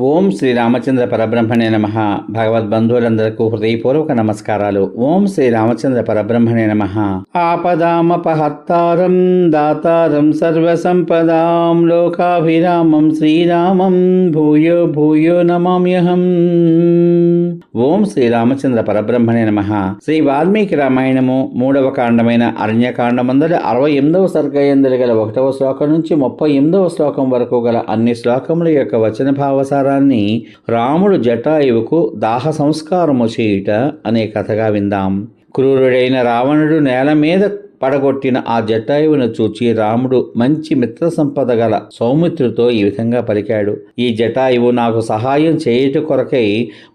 ఓం శ్రీ రామచంద్ర పరబ్రహ్మణే నమ. భగవద్బంధువులందరకు హృదయపూర్వక నమస్కారాలు. ఓం శ్రీ రామచంద్ర పరబ్రహ్మణే నమ. ఆపదామపహత్తారం దాతారం సర్వసంపదాం లోకాభిరామం శ్రీరామం భూయో భూయో నమామ్యహం. ఓం శ్రీ రామచంద్ర పరబ్రహ్మణే నమ. శ్రీ వాల్మీకి రామాయణము మూడవ కాండమైన అరణ్యకాండమందరి అరవై ఎనిమిదవ సర్గయందరి గల ఒకటవ శ్లోకం నుంచి ముప్పై ఎనిమిదవ శ్లోకం వరకు గల అన్ని శ్లోకముల యొక్క వచన భావసారాన్ని రాముడు జటాయువుకు దాహ సంస్కారము చేయుట అనే కథగా విందాం. క్రూరుడైన రావణుడు నేల మీద పడగొట్టిన ఆ జటాయువును చూచి రాముడు మంచి మిత్ర సంపద గల సౌమిత్రుతో ఈ విధంగా పలికాడు. ఈ జటాయువు నాకు సహాయం చేయుట కొరకై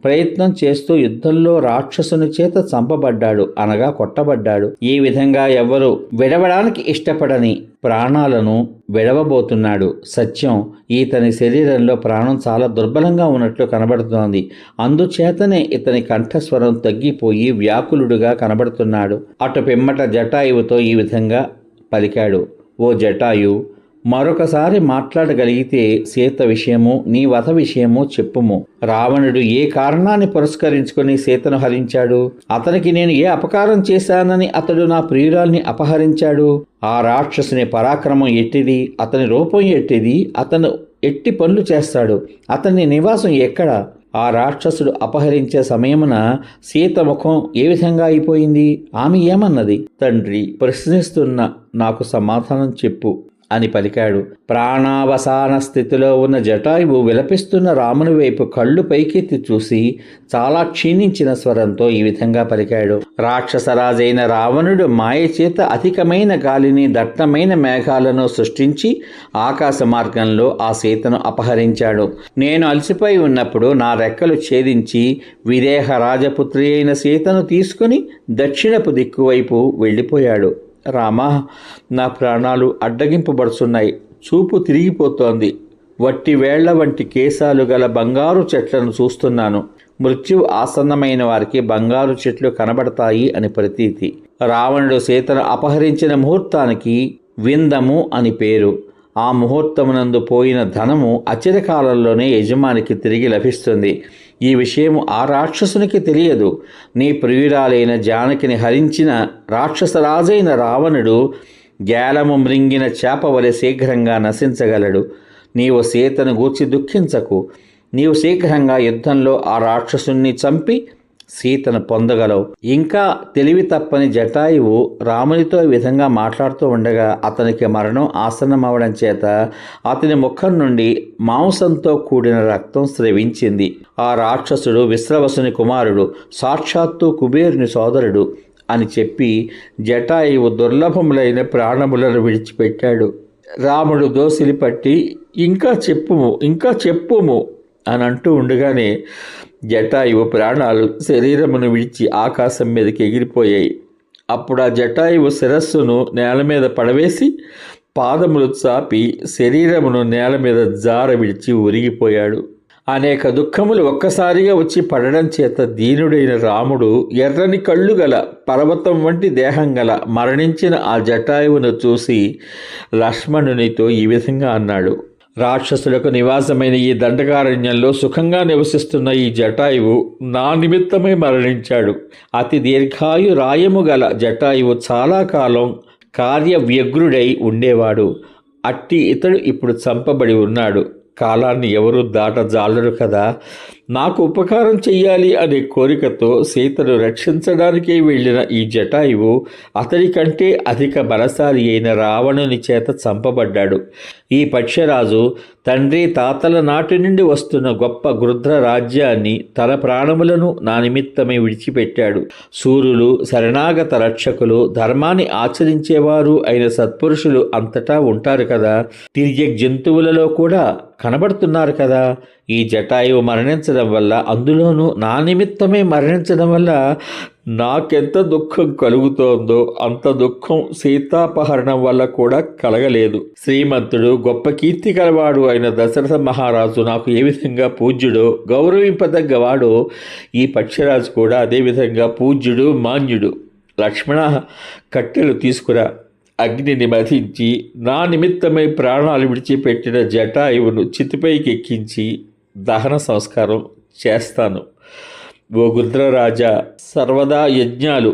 ప్రయత్నం చేస్తూ యుద్ధంలో రాక్షసుని చేత చంపబడ్డాడు అనగా కొట్టబడ్డాడు. ఈ విధంగా ఎవ్వరు విడవడానికి ఇష్టపడని ప్రాణాలను విడవబోతున్నాడు. సత్యం ఈతని శరీరంలో ప్రాణం చాలా దుర్బలంగా ఉన్నట్లు కనబడుతోంది. అందుచేతనే ఇతని కంఠస్వరం తగ్గిపోయి వ్యాకులుడుగా కనబడుతున్నాడు. అటు పిమ్మట జటాయువుతో ఈ విధంగా పలికాడు. ఓ జటాయు మరొకసారి మాట్లాడగలిగితే సీత విషయము నీ వధ విషయము చెప్పుము. రావణుడు ఏ కారణాన్ని పురస్కరించుకొని సీతను హరించాడు? అతనికి నేను ఏ అపకారం చేశానని అతడు నా ప్రియురాల్ని అపహరించాడు? ఆ రాక్షసుని పరాక్రమం ఎట్టిది? అతని రూపం ఎట్టిది? అతను ఎట్టి పనులు చేస్తాడు? అతని నివాసం ఎక్కడ? ఆ రాక్షసుడు అపహరించే సమయమున సీత ముఖం ఏ విధంగా అయిపోయింది? ఆమె ఏమన్నది? తండ్రి ప్రశ్నిస్తున్న నాకు సమాధానం చెప్పు. అని పలికాడు. ప్రాణావసాన స్థితిలో ఉన్న జటాయువు విలపిస్తున్న రాముని వైపు కళ్ళు పైకెత్తి చూసి చాలా క్షీణించిన స్వరంతో ఈ విధంగా పలికాడు. రాక్షసరాజైన రావణుడు మాయ చేత అధికమైన గాలిని దట్టమైన మేఘాలను సృష్టించి ఆకాశ మార్గంలో ఆ సీతను అపహరించాడు. నేను అలసిపోయి ఉన్నప్పుడు నా రెక్కలు ఛేదించి విదేహ రాజపుత్రి అయిన సీతను తీసుకుని దక్షిణపు దిక్కువైపు వెళ్ళిపోయాడు. రామా నా ప్రాణాలు అడ్డగింపబడుతున్నాయి చూపు తిరిగిపోతోంది. వట్టి వేళ్ళ వంటి కేశాలు గల బంగారు చెట్లను చూస్తున్నాను. మృత్యువు ఆసన్నమైన వారికి బంగారు చెట్లు కనబడతాయి అని ప్రతీతి. రావణుడు సీతను అపహరించిన ముహూర్తానికి విందము అని పేరు. ఆ ముహూర్తమునందు పోయిన ధనము అచిరకాలంలోనే యజమానికి తిరిగి లభిస్తుంది. ఈ విషయం ఆ రాక్షసునికి తెలియదు. నీ ప్రియురాలైన జానకిని హరించిన రాక్షసరాజైన రావణుడు గ్యాలము మృంగిన చేప వలె శీఘ్రంగా నశించగలడు. నీవు సీతను గూర్చి దుఃఖించకు. నీవు శీఘ్రంగా యుద్ధంలో ఆ రాక్షసుణ్ణి చంపి సీతను పొందగలవు. ఇంకా తెలివి తప్పని జటాయువు రామునితో విధంగా మాట్లాడుతూ ఉండగా అతనికి మరణం ఆసన్నమవడం చేత అతని ముఖం నుండి మాంసంతో కూడిన రక్తం స్రవించింది. ఆ రాక్షసుడు విశ్రవసుని కుమారుడు సాక్షాత్తు కుబేరుని సోదరుడు అని చెప్పి జటాయువు దుర్లభములైన ప్రాణములను విడిచిపెట్టాడు. రాముడు దోసిలి పట్టి ఇంకా చెప్పుము ఇంకా చెప్పుము అని అంటూ ఉండగానే జటాయువు ప్రాణాలు శరీరమును విడిచి ఆకాశం మీదకి ఎగిరిపోయాయి. అప్పుడు ఆ జటాయువు శిరస్సును నేల మీద పడవేసి పాదములు చాపి శరీరమును నేల మీద జార విడిచి ఉరిగిపోయాడు అనేక దుఃఖములు ఒక్కసారిగా వచ్చి పడడం చేత దీనుడైన రాముడు ఎర్రని కళ్ళు గల పర్వతం వంటి దేహం గల మరణించిన ఆ జటాయువును చూసి లక్ష్మణునితో ఈ విధంగా అన్నాడు. రాక్షసులకు నివాసమైన ఈ దండకారణ్యంలో సుఖంగా నివసిస్తున్న ఈ జటాయువు నా నిమిత్తమే మరణించాడు. అతి దీర్ఘాయు రాయము గల జటాయువు చాలా కాలం కార్యవ్యగ్రుడై ఉండేవాడు. అట్టి ఇతడు ఇప్పుడు చంపబడి ఉన్నాడు. కాలాన్ని ఎవరు దాటజాలరు కదా? నాకు ఉపకారం చెయ్యాలి అనే కోరికతో సీతను రక్షించడానికి వెళ్ళిన ఈ జటాయువు అతడి కంటే అధిక బలశాలి అయిన రావణుని చేత చంపబడ్డాడు. ఈ పక్షరాజు తండ్రి తాతల నాటి నుండి వస్తున్న గొప్ప గృధ్ర రాజ్యాన్ని తన ప్రాణములను నా నిమిత్తమే విడిచిపెట్టాడు. సూర్యులు శరణాగత రక్షకులు ధర్మాన్ని ఆచరించేవారు అయిన సత్పురుషులు అంతటా ఉంటారు కదా? తిరిగే జంతువులలో కూడా కనబడుతున్నారు కదా. ఈ జటాయువు మరణించడం వల్ల అందులోనూ నా నిమిత్తమే మరణించడం వల్ల నాకెంత దుఃఖం కలుగుతోందో అంత దుఃఖం సీతాపహరణం వల్ల కూడా కలగలేదు. శ్రీమంతుడు గొప్ప కీర్తి కలవాడు అయిన దశరథ మహారాజు నాకు ఏ విధంగా పూజ్యుడో గౌరవింపదగ్గవాడో ఈ పక్షిరాజు కూడా అదేవిధంగా పూజ్యుడు మాన్యుడు. లక్ష్మణ కట్టెలు తీసుకురా. అగ్ని నిమధించి నా నిమిత్తమై ప్రాణాలు విడిచిపెట్టిన జటాయువును చితిపైకి ఎక్కించి దహన సంస్కారం చేస్తాను. ఓ గుద్రరాజా సర్వదా యజ్ఞాలు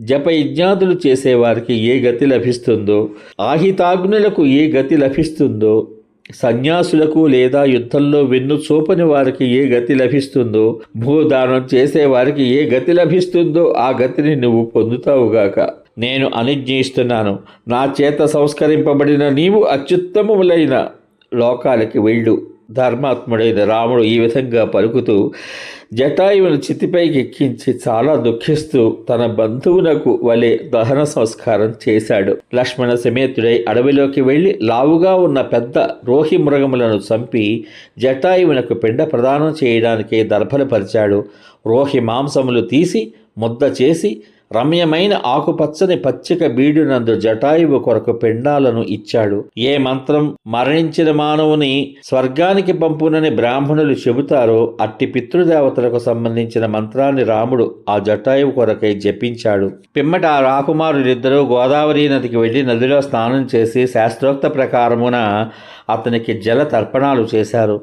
జప యజ్ఞాదులు చేసేవారికి ఏ గతి లభిస్తుందో ఆహితాగ్నులకు ఏ గతి లభిస్తుందో సన్యాసులకు లేదా యుద్ధంలో వెన్ను చూపని వారికి ఏ గతి లభిస్తుందో భూదానం చేసేవారికి ఏ గతి లభిస్తుందో ఆ గతిని నువ్వు పొందుతావుగాక. నేను అనుజ్ఞయిస్తున్నాను. నా చేత సంస్కరింపబడిన నీవు అత్యుత్తమములైన లోకాలకి వెళ్ళు. ధర్మాత్ముడైన రాముడు ఈ విధంగా పలుకుతూ జటాయువును చితిపైకి ఎక్కించి చాలా దుఃఖిస్తూ తన బంధువునకు వలె దహన సంస్కారం చేశాడు. లక్ష్మణ సమేతుడై అడవిలోకి వెళ్ళి లావుగా ఉన్న పెద్ద రోహి మృగములను చంపి జటాయువునకు పిండ ప్రదానం చేయడానికి దర్భలు పరిచాడు. రోహి మాంసములు తీసి ముద్ద చేసి రమ్యమైన ఆకుపచ్చని పచ్చిక బీడునందు జటాయువు కొరకు పిండాలను ఇచ్చాడు. ఏ మంత్రం మరణించిన మానవుని స్వర్గానికి పంపునని బ్రాహ్మణులు చెబుతారో అట్టి పితృదేవతలకు సంబంధించిన మంత్రాన్ని రాముడు ఆ జటాయువు కొరకై జపించాడు. పిమ్మట ఆ రాకుమారులిద్దరూ గోదావరి నదికి వెళ్ళి నదిలో స్నానం చేసి శాస్త్రోక్త ప్రకారమున అతనికి జల తర్పణాలు చేశారు.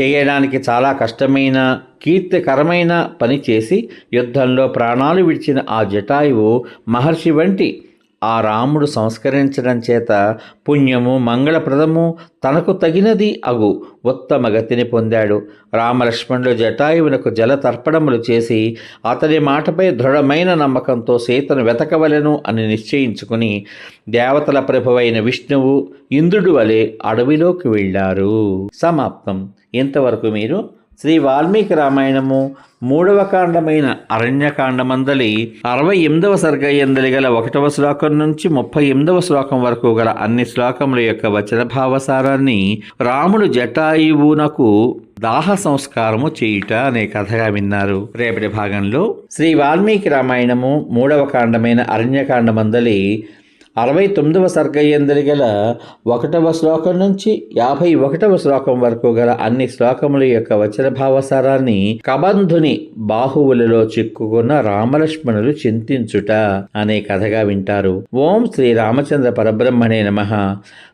చేయడానికి చాలా కష్టమైన కీర్తికరమైన పని చేసి యుద్ధంలో ప్రాణాలు విడిచిన ఆ జటాయువు మహర్షి వంటి ఆ రాముడు సంస్కరించడం చేత పుణ్యము మంగళప్రదము తనకు తగినది అగు. ఉత్తమ గతిని పొందాడు. రామలక్ష్మణుడు జటాయువునకు జల తర్పణములు చేసి అతని మాటపై దృఢమైన నమ్మకంతో సీతను వెతకవలెను అని నిశ్చయించుకుని దేవతల ప్రభువైన విష్ణువు ఇంద్రుడు వలె అడవిలోకి వెళ్ళారు. సమాప్తం. ఇంతవరకు మీరు శ్రీ వాల్మీకి రామాయణము మూడవ కాండమైన అరణ్యకాండమందలి అరవై ఎనిమిదవ సర్గయందలి గల ఒకటవ శ్లోకం నుంచి ముప్పై ఎనిమిదవ శ్లోకం వరకు గల అన్ని శ్లోకముల యొక్క వచన భావసారాన్ని రాముడు జటాయువునకు దాహ సంస్కారము చేయుట అనే కథగా విన్నారు. రేపటి భాగంలో శ్రీ వాల్మీకి రామాయణము మూడవ కాండమైన అరణ్యకాండమందలి అరవై తొమ్మిదవ సర్గయ్యందరి గల ఒకటవ శ్లోకం నుంచి యాభై ఒకటవ శ్లోకం వరకు గల అన్ని శ్లోకముల యొక్క వచన భావసారాన్ని కబంధుని బాహువులలో చిక్కుకున్న రామలక్ష్మణులు చింతించుట అనే కథగా వింటారు. ఓం శ్రీ రామచంద్ర పరబ్రహ్మణే నమ.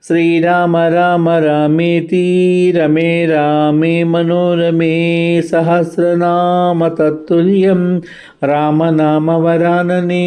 శ్రీరామ రామ రామేతి రమే రామే మనోరమే సహస్రనామ తత్తుల్యం రామనామ వరాననే